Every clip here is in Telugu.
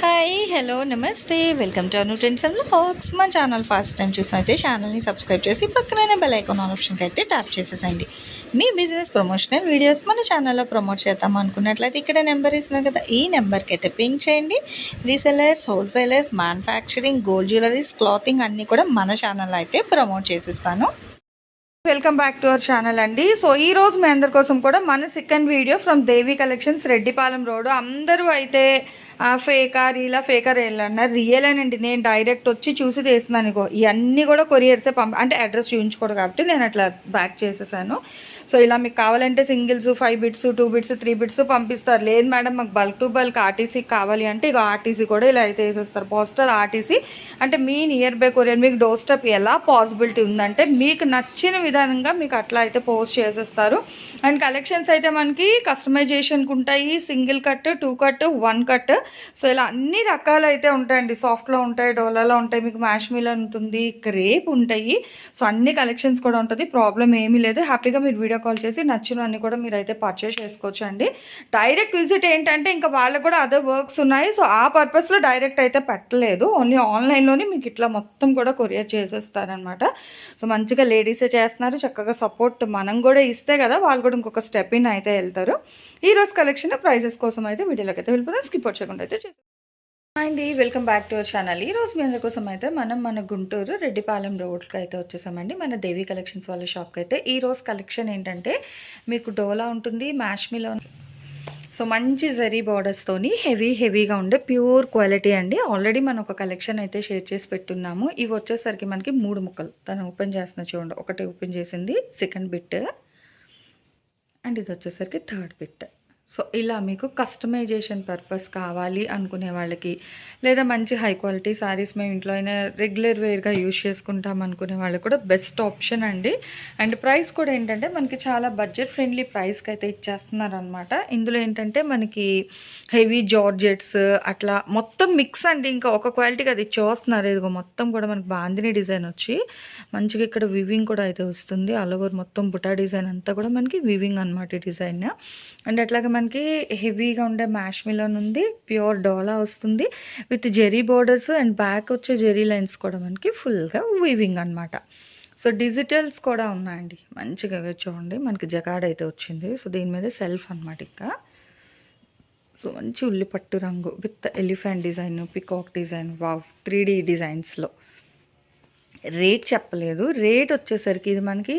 హాయ్ హలో నమస్తే. Welcome to Anu trends and vlogs మా ఛానల్ ఫస్ట్ టైం చూసినైతే ఛానల్ని సబ్స్క్రైబ్ చేసి పక్కనే బెల్ ఐకాన్ ఆప్షన్కి అయితే ట్యాప్ చేసేసండి మీ బిజినెస్ ప్రమోషనల్ వీడియోస్ మన ఛానల్లో ప్రమోట్ చేద్దాం అనుకున్నట్లయితే ఇక్కడ నెంబర్ ఇస్తున్నాం కదా. ఈ నెంబర్కి అయితే పింక్ చేయండి. Resellers wholesalers manufacturing gold jewelleries clothing అన్నీ కూడా మన ఛానల్లో అయితే promote చేసిస్తాను. Welcome back to our channel అండి. సో ఈ రోజు మీ అందరి కోసం కూడా మన second video from Devi collections Reddipalem road అందరూ అయితే ఫేకా రీలా ఫేకా రీల్ అన్నారు రియల్ అనండి నేను డైరెక్ట్ వచ్చి చూసి తీస్తున్నాను ఇగో. ఇవన్నీ కూడా కొరియర్సే పంప అంటే అడ్రస్ చూపించకూడదు కాబట్టి నేను అట్లా బ్యాక్ చేసేసాను. సో ఇలా మీకు కావాలంటే singles five bits two bits three bits పంపిస్తారు. లేదు మేడం మాకు బల్క్ టు బల్క్ ఆర్టీసీ కావాలి అంటే ఇక ఆర్టీసీ కూడా ఇలా అయితే వేసేస్తారు. పోస్టర్ ఆర్టీసీ అంటే మీ నియర్ బై కొరియర్ మీకు డోర్ స్టెప్ ఎలా పాసిబిలిటీ ఉందంటే మీకు నచ్చిన విధానంగా మీకు అట్లా అయితే పోస్ట్ చేసేస్తారు. అండ్ కలెక్షన్స్ అయితే మనకి కస్టమైజేషన్కి ఉంటాయి single cut two cut one cut so ఇలా అన్ని రకాలు అయితే ఉంటాయండి. సాఫ్ట్లో ఉంటాయి డోలాలో ఉంటాయి మీకు మ్యాష్మిల్ ఉంటుంది క్రేప్ ఉంటాయి. సో అన్ని కలెక్షన్స్ కూడా ఉంటుంది. ప్రాబ్లం ఏమీ లేదు. హ్యాపీగా మీరు వీడియో కాల్ చేసి నచ్చినవన్నీ కూడా మీరు అయితే పర్చేస్ చేసుకోవచ్చు అండి డైరెక్ట్ విజిట్ ఏంటంటే ఇంకా వాళ్ళకు కూడా అదర్ వర్క్స్ ఉన్నాయి. సో ఆ పర్పస్లో డైరెక్ట్ అయితే పెట్టలేదు. ఓన్లీ ఆన్లైన్లోనే మీకు ఇట్లా మొత్తం కూడా కొరియర్ చేసేస్తారనమాట సో మంచిగా లేడీసే చేస్తున్నారు. చక్కగా సపోర్ట్ మనం కూడా ఇస్తే కదా వాళ్ళు కూడా ఇంకొక స్టెప్ ఇన్ అయితే వెళ్తారు. ఈరోజు కలెక్షన్ ప్రైజెస్ కోసం అయితే వీడియోలోకి అయితే వెళ్ళిపోతాం స్కిప్ చేయకుండా అయితే చేస్తాం అండి welcome back to our channel ఈ రోజు మీ అందరికోసం అయితే మనం మన గుంటూరు రెడ్డిపాలెం రోడ్కి అయితే వచ్చేసామండి. మన దేవి కలెక్షన్స్ వాళ్ళ షాప్కి అయితే. ఈ రోజు కలెక్షన్ ఏంటంటే మీకు డోలా ఉంటుంది మ్యాష్మిలో సో మంచి జరీ బార్డర్స్తోని హెవీ హెవీగా ఉండే ప్యూర్ క్వాలిటీ అండి. ఆల్రెడీ మనం ఒక కలెక్షన్ అయితే షేర్ చేసి పెట్టున్నాము. ఇవి వచ్చేసరికి మనకి మూడు ముక్కలు. తను ఓపెన్ చేస్తున్న చూడండి. ఒకటి ఓపెన్ చేసింది సెకండ్ బిట్ అండ్ ఇది వచ్చేసరికి థర్డ్ బిట్ సో ఇలా మీకు కస్టమైజేషన్ పర్పస్ కావాలి అనుకునే వాళ్ళకి లేదా మంచి హై క్వాలిటీ శారీస్ మేము ఇంట్లో అయినా రెగ్యులర్ వేర్గా యూజ్ చేసుకుంటాం అనుకునే వాళ్ళకి కూడా బెస్ట్ ఆప్షన్ అండి. అండ్ ప్రైస్ కూడా ఏంటంటే మనకి చాలా బడ్జెట్ ఫ్రెండ్లీ ప్రైస్కి అయితే ఇచ్చేస్తున్నారు అనమాట ఇందులో ఏంటంటే మనకి హెవీ జార్జెట్స్ అట్లా మొత్తం మిక్స్ అండి. ఇంకా ఒక క్వాలిటీకి అది చూస్తున్నారు ఇదిగో మొత్తం కూడా మనకి బాందిని డిజైన్ వచ్చి మంచిగా ఇక్కడ వివింగ్ కూడా అయితే వస్తుంది. ఆల్ ఓవర్ మొత్తం బుటా డిజైన్ అంతా కూడా మనకి వివింగ్ అనమాట డిజైన్. అండ్ అట్లాగే మనకి హెవీగా ఉండే మ్యాష్ ఉంది ప్యూర్ డోలా వస్తుంది with zari borders and back వచ్చే జెరీ లైన్స్ కూడా మనకి ఫుల్గా వీవింగ్ అనమాట సో డిజిటల్స్ కూడా ఉన్నాయండి. మంచిగా చూడండి. మనకి జగాడ్ అయితే వచ్చింది. సో దీని మీద సెల్ఫ్ అనమాట ఇంకా. సో మంచి ఉల్లిపట్టు రంగు with elephant design peacock design wow three D డిజైన్స్లో. Rate చెప్పలేదు. రేట్ వచ్చేసరికి ఇది మనకి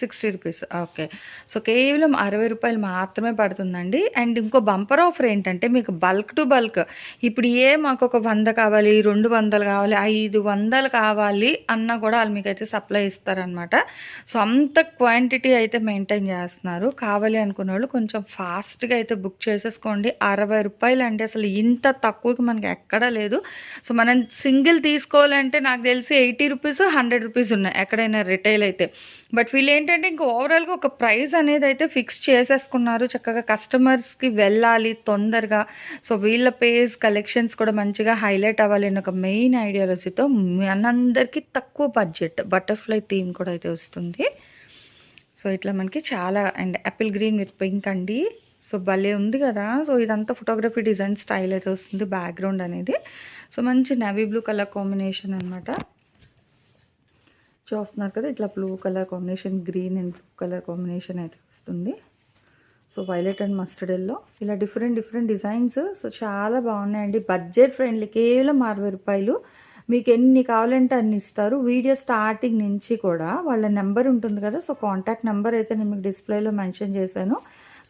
సిక్స్టీ రూపీస్ ఓకే సో కేవలం అరవై రూపాయలు మాత్రమే పడుతుందండి. అండ్ ఇంకో బంపర్ ఆఫర్ ఏంటంటే మీకు బల్క్ టు బల్క్ ఇప్పుడు ఏ మాకు ఒక వంద కావాలి రెండు వందలు కావాలి ఐదు వందలు కావాలి అన్నా కూడా వాళ్ళు మీకు అయితే సప్లై ఇస్తారనమాట సో అంత క్వాంటిటీ అయితే మెయింటైన్ చేస్తున్నారు. కావాలి అనుకునే వాళ్ళు కొంచెం ఫాస్ట్గా అయితే బుక్ చేసేసుకోండి. అరవై రూపాయలు అంటే అసలు ఇంత తక్కువకి మనకి ఎక్కడా లేదు. సో మనం సింగిల్ తీసుకోవాలంటే నాకు తెలిసి eighty eighty rupees hundred rupees ఉన్నాయి ఎక్కడైనా రిటైల్ అయితే. బట్ వీళ్ళు ఏంటంటే ఇంకా ఓవరాల్గా ఒక ప్రైస్ అనేది అయితే ఫిక్స్ చేసేసుకున్నారు. చక్కగా కస్టమర్స్కి వెళ్ళాలి తొందరగా. సో వీళ్ళ పేస్ కలెక్షన్స్ కూడా మంచిగా హైలైట్ అవ్వాలి అని ఒక మెయిన్ ఐడియాలజీతో మనందరికీ తక్కువ బడ్జెట్ బటర్ఫ్లై థీమ్ కూడా అయితే వస్తుంది. సో ఇట్లా మనకి చాలా and apple green with pink అండి. సో భలే ఉంది కదా. సో ఇదంతా ఫోటోగ్రఫీ డిజైన్ స్టైల్ అయితే వస్తుంది బ్యాక్గ్రౌండ్ అనేది. సో మంచి నవీ బ్లూ కలర్ కాంబినేషన్ అనమాట చూస్తున్నారు కదా ఇట్లా blue colour combination green and blue colour combination అయితే వస్తుంది. So violet and mustard yellow ఇలా డిఫరెంట్ డిఫరెంట్ డిజైన్స్ సో చాలా బాగున్నాయండి. బడ్జెట్ ఫ్రెండ్లీ కేవలం అరవై రూపాయలు. మీకు ఎన్ని కావాలంటే అన్ని ఇస్తారు. వీడియో స్టార్టింగ్ నుంచి కూడా వాళ్ళ నెంబర్ ఉంటుంది కదా సో కాంటాక్ట్ నెంబర్ అయితే నేను మీకు డిస్ప్లేలో మెన్షన్ చేశాను.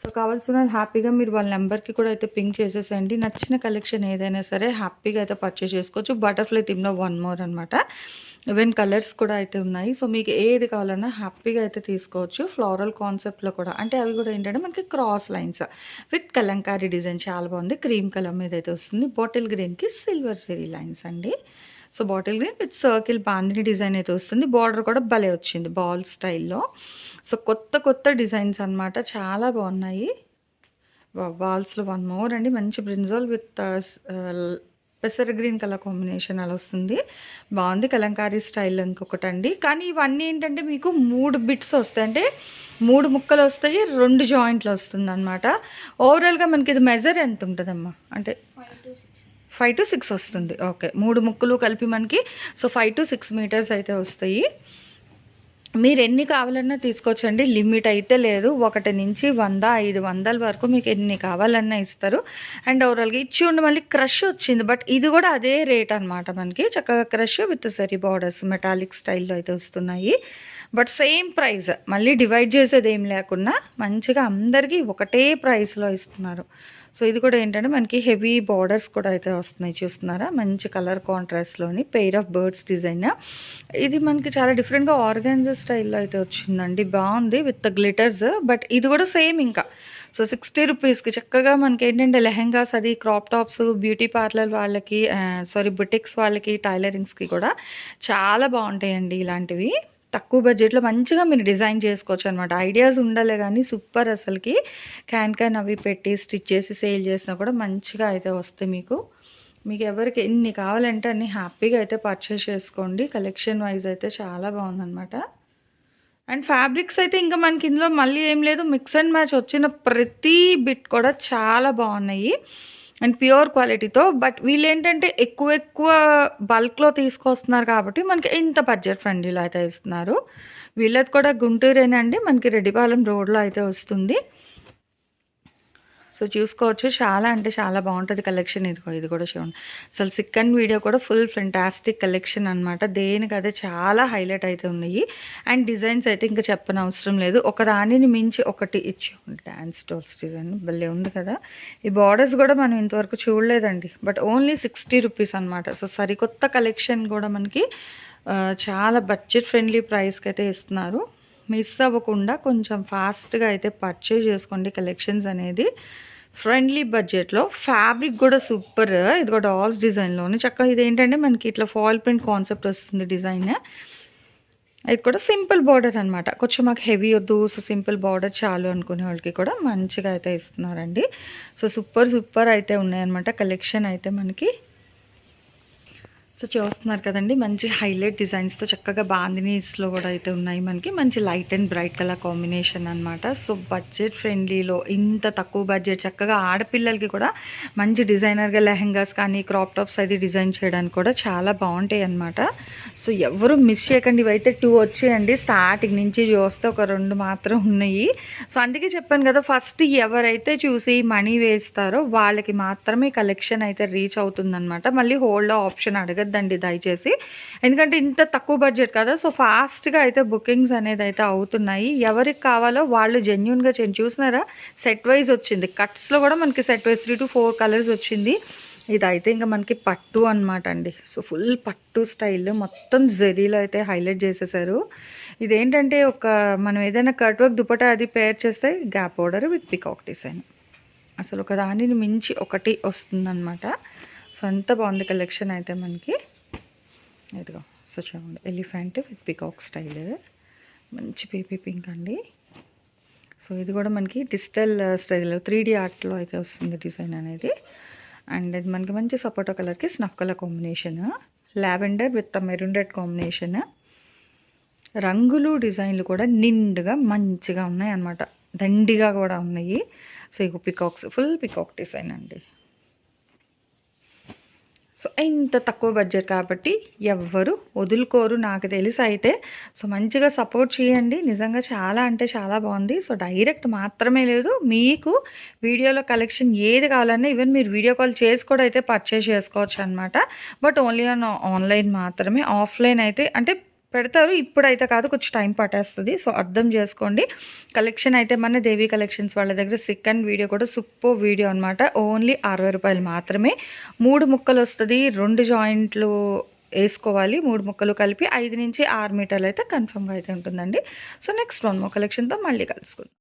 సో కావాల్సిన హ్యాపీగా మీరు వాళ్ళ నెంబర్కి కూడా అయితే పింక్ చేసేసండి నచ్చిన కలెక్షన్ ఏదైనా సరే హ్యాపీగా అయితే పర్చేస్ చేసుకోవచ్చు. బటర్ఫ్లై థీమ్లో వన్ మోర్ అనమాట ఈవెన్ కలర్స్ కూడా అయితే ఉన్నాయి. సో మీకు ఏది కావాలన్నా హ్యాపీగా అయితే తీసుకోవచ్చు. ఫ్లోరల్ కాన్సెప్ట్లో కూడా. అంటే అవి కూడా ఏంటంటే మనకి cross lines with Kalamkari design చాలా బాగుంది. క్రీమ్ కలర్ మీద అయితే వస్తుంది. బాటిల్ గ్రీన్కి సిల్వర్ సిరీ లైన్స్ అండి. So bottle green with circle bandhani design అయితే వస్తుంది. బార్డర్ కూడా భలే వచ్చింది బాల్ స్టైల్లో సో కొత్త కొత్త డిజైన్స్ అనమాట చాలా బాగున్నాయి. వాల్స్లో వన్ మోర్ అండి. మంచి బ్రింజాల్ విత్ పెసర గ్రీన్ కలర్ కాంబినేషన్ అలా వస్తుంది. బాగుంది. కలంకారీ స్టైల్ ఇంకొకటి అండి కానీ ఇవన్నీ ఏంటంటే మీకు మూడు బిట్స్ వస్తాయి. అంటే మూడు ముక్కలు వస్తాయి రెండు జాయింట్లు వస్తుంది అనమాట ఓవరాల్గా మనకి ఇది మెజర్ ఎంత ఉంటుందమ్మా? అంటే ఫైవ్ టు సిక్స్ వస్తుంది. ఓకే మూడు ముక్కలు కలిపి మనకి so five to six metres అయితే వస్తాయి. మీరు ఎన్ని కావాలన్నా తీసుకోవచ్చండి. లిమిట్ అయితే లేదు. ఒకటి నుంచి వంద ఐదు వందల వరకు మీకు ఎన్ని కావాలన్నా ఇస్తారు. అండ్ ఓవరాల్గా ఇచ్చి ఉండి మళ్ళీ క్రష్ వచ్చింది. బట్ ఇది కూడా అదే రేట్ అనమాట మనకి. చక్కగా crush with sari borders metallic స్టైల్లో అయితే వస్తున్నాయి. But same price. మళ్ళీ డివైడ్ చేసేది ఏం లేకుండా మంచిగా అందరికీ ఒకటే ప్రైస్లో ఇస్తున్నారు. సో ఇది కూడా ఏంటంటే మనకి హెవీ బార్డర్స్ కూడా అయితే వస్తున్నాయి చూస్తున్నారా? మంచి కలర్ కాంట్రాస్ట్లోని పెయిర్ ఆఫ్ బర్డ్స్ డిజైన్ ఇది మనకి చాలా డిఫరెంట్గా ఆర్గాన్జా స్టైల్లో అయితే వచ్చిందండి. బాగుంది విత్ గ్లిటర్స్ బట్ ఇది కూడా సేమ్ ఇంకా. సో సిక్స్టీ రూపీస్కి చక్కగా మనకి ఏంటంటే లెహెంగాస్ అది క్రాప్ టాప్స్ బ్యూటీ పార్లర్ వాళ్ళకి సారీ బుటిక్స్ వాళ్ళకి టైలరింగ్స్కి కూడా చాలా బాగుంటాయండి ఇలాంటివి. తక్కువ బడ్జెట్లో మంచిగా మీరు డిజైన్ చేసుకోవచ్చు అనమాట ఐడియాస్ ఉండాలి కానీ సూపర్ అసలుకి. క్యాన్ క్యాన్ అవి పెట్టి స్టిచ్ చేసి సేల్ చేసినా కూడా మంచిగా అయితే వస్తాయి మీకు. మీకు ఎవరికి ఎన్ని కావాలంటే అన్ని హ్యాపీగా అయితే పర్చేస్ చేసుకోండి. కలెక్షన్ వైజ్ అయితే చాలా బాగుందన్నమాట. అండ్ ఫ్యాబ్రిక్స్ అయితే ఇంకా మనకి ఇందులో మళ్ళీ ఏం లేదు. మిక్స్ అండ్ మ్యాచ్ వచ్చిన ప్రతి బిట్ కూడా చాలా బాగున్నాయి. అండ్ ప్యూర్ క్వాలిటీతో బట్ వీళ్ళు ఏంటంటే ఎక్కువ ఎక్కువ బల్క్లో తీసుకొస్తున్నారు కాబట్టి మనకి ఇంత బడ్జెట్ ఫ్రెండ్లీలో అయితే ఇస్తున్నారు. వీళ్ళది కూడా గుంటూరేనండి. మనకి రెడ్డిపాలెం రోడ్లో అయితే వస్తుంది. సో చూసుకోవచ్చు. చాలా అంటే చాలా బాగుంటుంది కలెక్షన్ ఇదిగో ఇది కూడా చూడండి. అసలు సెకండ్ వీడియో కూడా ఫుల్ ఫెంటాస్టిక్ కలెక్షన్ అనమాట దేనికి అదే చాలా హైలైట్ అయితే ఉన్నాయి. అండ్ డిజైన్స్ అయితే ఇంకా చెప్పని అవసరం లేదు. ఒక దానిని మించి ఒకటి ఇచ్చేయండి డ్యాన్స్ టోల్స్ డిజైన్ భలే ఉంది కదా. ఈ బార్డర్స్ కూడా మనం ఇంతవరకు చూడలేదండి. బట్ ఓన్లీ సిక్స్టీ రూపీస్ అనమాట సో సరికొత్త కలెక్షన్ కూడా మనకి చాలా బడ్జెట్ ఫ్రెండ్లీ ప్రైస్కి అయితే ఇస్తున్నారు. మిస్ అవ్వకుండా కొంచెం ఫాస్ట్గా అయితే పర్చేజ్ చేసుకోండి కలెక్షన్స్ అనేది. ఫ్రెండ్లీ బడ్జెట్లో ఫ్యాబ్రిక్ కూడా సూపర్. ఇది కూడా డాల్స్ డిజైన్లోనే. చక్కగా ఇది ఏంటంటే మనకి ఇట్లా ఫాయిల్ ప్రింట్ కాన్సెప్ట్ వస్తుంది డిజైన్. ఇది కూడా సింపుల్ బార్డర్ అనమాట కొంచెం మాకు హెవీ వద్దు సో సింపుల్ బార్డర్ చాలు అనుకునే వాళ్ళకి కూడా మంచిగా అయితే ఇస్తున్నారండి. సో సూపర్ సూపర్ అయితే ఉన్నాయన్నమాట కలెక్షన్ అయితే మనకి. సో చూస్తున్నారు కదండి మంచి హైలైట్ డిజైన్స్తో చక్కగా బాందినీస్లో కూడా అయితే ఉన్నాయి మనకి. మంచి light and bright colour combination అనమాట సో బడ్జెట్ ఫ్రెండ్లీలో ఇంత తక్కువ బడ్జెట్ చక్కగా ఆడపిల్లలకి కూడా మంచి డిజైనర్గా లెహెంగాస్ కానీ క్రాప్ టాప్స్ అది డిజైన్ చేయడానికి కూడా చాలా బాగుంటాయి అనమాట సో ఎవరు మిస్ చేయకండి ఇవైతే టూ వచ్చేయండి. స్టార్టింగ్ నుంచి చూస్తే ఒక రెండు మాత్రం ఉన్నాయి. సో అందుకే చెప్పాను కదా ఫస్ట్ ఎవరైతే చూసి మనీ వేస్తారో వాళ్ళకి మాత్రమే కలెక్షన్ అయితే రీచ్ అవుతుందన్నమాట. మళ్ళీ హోల్డ్ ఆప్షన్ అడగ అడగద్దండి దయచేసి. ఎందుకంటే ఇంత తక్కువ బడ్జెట్ కదా సో ఫాస్ట్గా అయితే బుకింగ్స్ అనేది అయితే అవుతున్నాయి. ఎవరికి కావాలో వాళ్ళు జెన్యున్గా చూసినారా? సెట్ వైజ్ వచ్చింది. కట్స్లో కూడా మనకి set wise three to four colours వచ్చింది. ఇది అయితే ఇంకా మనకి పట్టు అనమాట అండి. సో ఫుల్ పట్టు స్టైల్. మొత్తం జెరీలో అయితే హైలైట్ చేసేసారు. ఇదేంటంటే ఒక మనం ఏదైనా కట్ వర్క్ దుపటా అది పేర్ చేస్తే gap order with peacock design. అసలు ఒక దానిని మించి ఒకటి వస్తుందన్నమాట. సో అంత బాగుంది కలెక్షన్ అయితే మనకి. ఇదిగో సో చూడండి ఎలిఫెంట్ విత్ పికాక్ స్టైల్ మంచి పీపీ పింక్ అండి. సో ఇది కూడా మనకి డిజిటల్ స్టైల్లో త్రీ డీ ఆర్ట్లో అయితే వస్తుంది డిజైన్ అనేది. అండ్ ఇది మనకి మంచి సపోటో కలర్కి snuff colour combination lavender with maroon red combination రంగులు డిజైన్లు కూడా నిండుగా మంచిగా ఉన్నాయి అన్నమాట దండిగా కూడా ఉన్నాయి. సో ఇక పికాక్స్ ఫుల్ పికాక్ డిజైన్ అండి. సో ఇంత తక్కువ బడ్జెట్ కాబట్టి ఎవ్వరు వదులుకోరు నాకు తెలిసి అయితే. సో మంచిగా సపోర్ట్ చేయండి. నిజంగా చాలా అంటే చాలా బాగుంది. సో డైరెక్ట్ మాత్రమే లేదు. మీకు వీడియోలో కలెక్షన్ ఏది కావాలన్నా ఈవెన్ మీరు వీడియో కాల్ చేసి కూడా అయితే పర్చేస్ చేసుకోవచ్చు అనమాట బట్ ఓన్లీ ఆన్ ఆన్లైన్ మాత్రమే. ఆఫ్లైన్ అయితే అంటే పెడతారు. ఇప్పుడైతే కాదు కొంచెం టైం పట్టేస్తుంది. సో అర్థం చేసుకోండి. కలెక్షన్ అయితే మన దేవి కలెక్షన్స్ వాళ్ళ దగ్గర సెకండ్ వీడియో కూడా సూపర్ వీడియో అనమాట ఓన్లీ అరవై రూపాయలు మాత్రమే. మూడు ముక్కలు వస్తుంది. రెండు జాయింట్లు వేసుకోవాలి. మూడు ముక్కలు కలిపి ఐదు నుంచి ఆరు మీటర్లు అయితే కన్ఫర్మ్గా అయితే ఉంటుందండి. సో నెక్స్ట్ వన్ మో కలెక్షన్తో మళ్ళీ కలుసుకుందాం.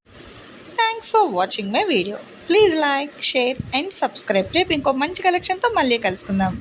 Thanks for watching my video please like share and subscribe రేపు ఇంకో మంచి కలెక్షన్తో మళ్ళీ కలుసుకుందాం.